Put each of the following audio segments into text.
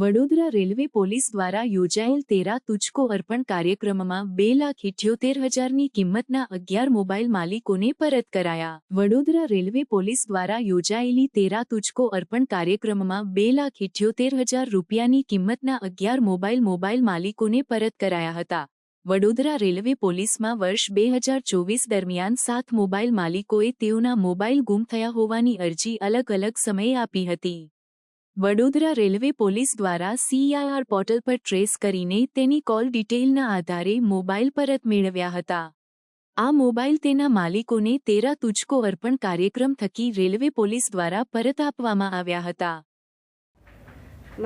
Vadodara railway police દ્વારા યોજાયેલ તેરા તુચકો અર્પણ કાર્યક્રમમાં બે લાખ ઇઠ્યોતેર હજારની કિંમતના અગિયાર મોબાઈલ માલિકોને પરત કરાયા. વડોદરા રેલવે પોલીસ દ્વારા યોજાયેલી તેરા તુચકો અર્પણ કાર્યક્રમમાં બે લાખ ઇઠ્યોતેર હજાર રૂપિયાની કિંમતના અગિયાર મોબાઈલ મોબાઈલ માલિકોને પરત કરાયા હતા. વડોદરા રેલવે પોલીસમાં વર્ષ બે હજાર ચોવીસ દરમિયાન સાત મોબાઈલ માલિકોએ તેઓના મોબાઈલ ગુમ થયા હોવાની અરજી અલગ અલગ સમયે આપી હતી. વડોદરા રેલવે પોલીસ દ્વારા સીઆઈઆર પોર્ટલ પર ટ્રેસ કરીને તેની કોલ ડિટેઇલના આધારે મોબાઈલ પરત મેળવ્યા હતા. આ મોબાઈલ તેના માલિકોને તેરા તુચકો અર્પણ કાર્યક્રમ થકી રેલવે પોલીસ દ્વારા પરત આપવામાં આવ્યા હતા.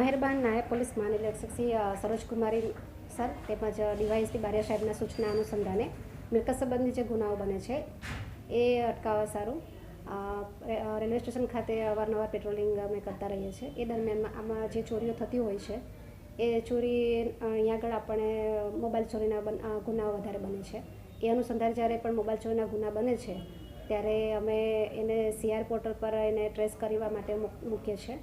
મહેરબાન નાયબ પોલીસ મહાનિરીક્ષક શ્રી સરોજકુમારી સર તેમજ ડીવાયએસપી બારિયા સાહેબના સૂચના અનુસંધાને મિલકત સંબંધી જે ગુનાઓ બને છે, એ અટકાવવા સારું. રેલવે સ્ટેશન ખાતે અવારનવાર પેટ્રોલિંગ અમે કરતા રહીએ છીએ. એ દરમિયાનમાં આમાં જે ચોરીઓ થતી હોય છે, એ ચોરી અહીંયા આગળ આપણે મોબાઈલ ચોરીના ગુનાઓ વધારે બને છે. એ અનુસંધાન જ્યારે પણ મોબાઈલ ચોરીના ગુના બને છે, ત્યારે અમે એને સીઆર પોર્ટલ પર એને ટ્રેસ કરવા માટે મૂકીએ છીએ.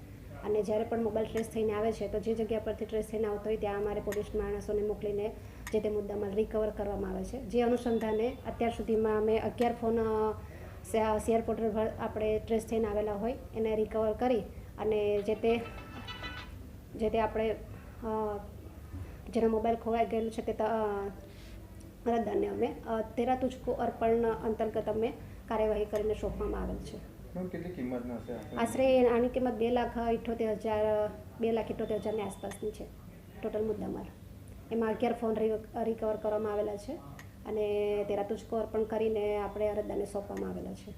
અને જ્યારે પણ મોબાઈલ ટ્રેસ થઈને આવે છે, તો જે જગ્યા પરથી ટ્રેસ થઈને આવતો હોય, ત્યાં અમારે પોલીસ માણસોને મોકલીને જે તે મુદ્દામાં રિકવર કરવામાં આવે છે. જે અનુસંધાને અત્યાર સુધીમાં અમે અગિયાર ફોન શેર પોર્ટલ પર આપણે ટ્રેસ થઈને આવેલા હોય એને રિકવર કરી અને જે તે જે તે આપણે જેનો મોબાઈલ ખોવાઈ ગયેલું છે તે અરજદારને અમે તેરા તુજકો અર્પણ અંતર્ગત અમે કાર્યવાહી કરીને સોંપવામાં આવેલ છે. આશરે? આશરે આની કિંમત બે લાખ ઇઠોતેર હજાર બે લાખ ઇઠોતેર હજારની આસપાસની છે ટોટલ મુદ્દામાલ. એમાં અગિયાર ફોન રિકવર કરવામાં આવેલા છે. અને તેરા તુચકો અર્પણ કરીને આપણે અરજદારને સોંપવામાં આવેલા છે.